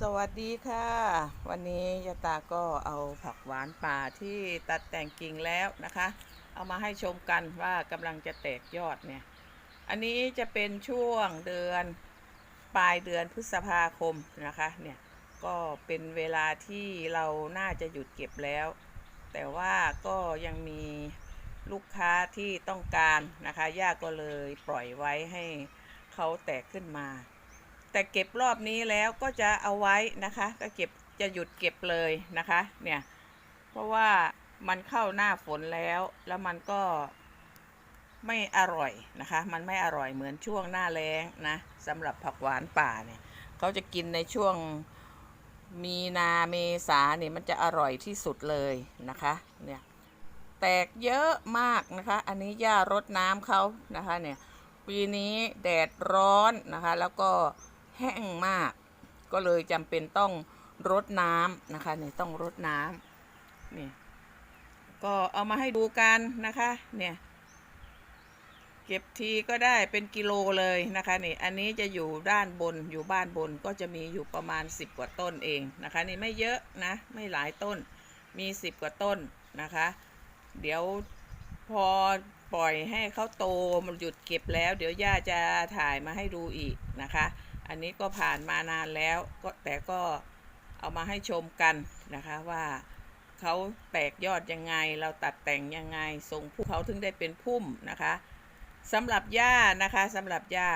สวัสดีค่ะ วันนี้ยาตาก็เอาผักหวานป่าที่ตัดแต่งกิ่งแล้วนะคะ เอามาให้ชมกันว่ากำลังจะแตกยอดเนี่ย อันนี้จะเป็นช่วงเดือนปลายเดือนพฤษภาคมนะคะเนี่ยก็เป็นเวลาที่เราน่าจะหยุดเก็บแล้ว แต่ว่าก็ยังมีลูกค้าที่ต้องการนะคะย่าก็เลยปล่อยไว้ให้เขาแตกขึ้นมา แต่เก็บรอบนี้แล้วก็จะเอาไว้นะคะ ก็เก็บจะหยุดเก็บเลยนะคะเนี่ยเพราะว่ามันเข้าหน้าฝนแล้ว แล้วมันก็ไม่อร่อยนะคะ มันไม่อร่อยเหมือนช่วงหน้าแล้งนะสำหรับผักหวานป่าเนี่ยเขาจะกินในช่วงมีนาเมษาเนี่ยมันจะอร่อยที่สุดเลยนะคะเนี่ยแตกเยอะมากนะคะ อันนี้หญ้ารดน้ำเขานะคะเนี่ยปีนี้แดดร้อนนะคะ แล้วก็ แห้งมาก ก็เลยจำเป็นต้องรดน้ำนะคะนี่ต้องรดน้ำนี่ก็เอามาให้ดูกันนะคะ เนี่ย เก็บทีก็ได้เป็นกิโลเลยนะคะนี่อันนี้จะอยู่ด้านบนอยู่บ้านบนก็จะมีอยู่ประมาณ 10 กว่าต้นเองนะคะ นี่ไม่เยอะนะ ไม่หลายต้นมี 10 กว่าต้นนะคะ เดี๋ยวพอปล่อยให้เขาโตมันหยุดเก็บแล้ว เดี๋ยวย่าจะถ่ายมาให้ดูอีกนะคะ อันนี้ก็ผ่านมานานแล้วก็แต่ก็เอามาให้ชมกันนะคะว่าเขาแตกยอดยังไง เราตัดแต่งยังไงทรงผู้เขาถึงได้เป็นพุ่มนะคะสำหรับหญ้านะคะสำหรับหญ้า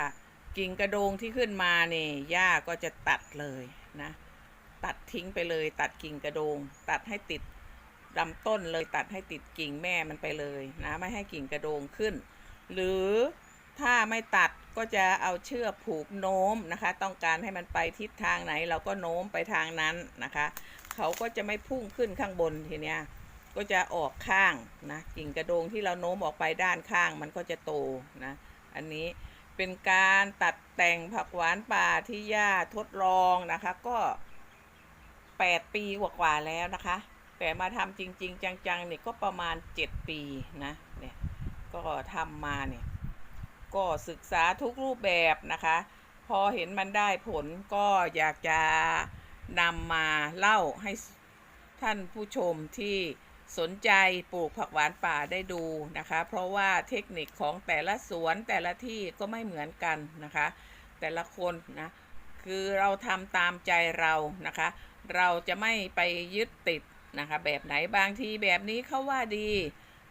กิ่งกระโดงที่ขึ้นมาเนี่ยหญ้าก็จะตัดเลยนะตัดทิ้งไปเลย ตัดกิ่งกระโดง ตัดให้ติดลำต้นเลยตัดให้ติดกิ่งแม่มันไปเลยนะไม่ให้กิ่งกระโดงขึ้น หรือถ้าไม่ตัด ก็จะเอาเชือกผูกโน้มนะคะ ต้องการให้มันไปทิศทางไหน เราก็โน้มไปทางนั้นนะคะ เขาก็จะไม่พุ่งขึ้นข้างบนทีเนี้ยก็จะออกข้างนะกิ่งกระโดงที่เราโน้มออกไปด้านข้างมันก็จะโตนะอันนี้เป็นการตัดแต่งผักหวานป่าที่ย่าทดลองนะคะก็ 8 ปีกว่าๆแล้วนะคะ แต่มาทำจริง ๆ จังๆเนี่ยก็ประมาณ 7 ปีนะเนี่ยก็ทำมาเนี่ย ก็ศึกษาทุกรูปแบบนะคะ พอเห็นมันได้ผลก็อยากจะนำมาเล่าให้ท่านผู้ชมที่สนใจปลูกผักหวานป่าได้ดูนะคะ เพราะว่าเทคนิคของแต่ละสวนแต่ละที่ก็ไม่เหมือนกันนะคะ แต่ละคนนะคือเราทำตามใจเรานะคะ เราจะไม่ไปยึดติดนะคะ แบบไหนบางทีแบบนี้เขาว่าดี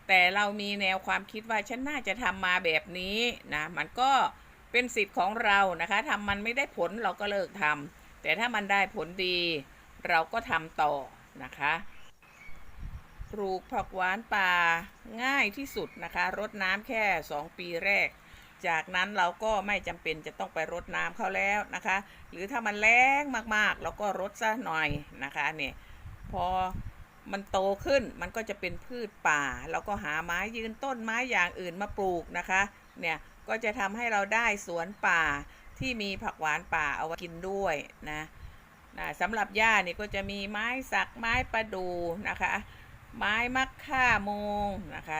แต่เรามีแนวความคิดว่าฉันน่าจะทำมาแบบนี้นะมันก็เป็นสิทธิ์ของเรานะคะทำมันไม่ได้ผลเราก็เลิกทำแต่ถ้ามันได้ผลดี เราก็ทำต่อนะคะปลูกผักหวานป่าง่ายที่สุดนะคะ รดน้ำแค่ 2 ปีแรก จากนั้นเราก็ไม่จำเป็นจะต้องไปรดน้ำเขาแล้วนะคะ หรือถ้ามันแรงมากๆ เราก็รดซะหน่อยนะคะเนี่ยพอ มันโตขึ้นมันก็จะเป็นพืชป่าเราก็หาไม้ยืนต้นไม้อย่างอื่นมาปลูกนะคะ เนี่ยก็จะทำให้เราได้สวนป่าที่มีผักหวานป่าเอาไว้กินด้วยนะนะสำหรับหญ้านี่ก็จะมีไม้สักไม้ประดูนะคะ ไม้มักค่าโมงนะคะ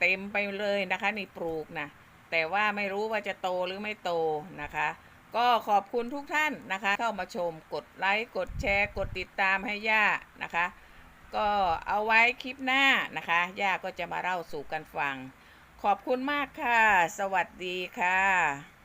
เต็มไปเลยนะคะนี่ปลูกนะแต่ว่าไม่รู้ว่าจะโตหรือไม่โตนะคะ ก็ขอบคุณทุกท่านนะคะ เข้ามาชมกดไลค์กดแชร์กดติดตามให้ย่านะคะ ก็เอาไว้คลิปหน้านะคะ ย่าก็จะมาเล่าสู่กันฟัง ขอบคุณมากค่ะ สวัสดีค่ะ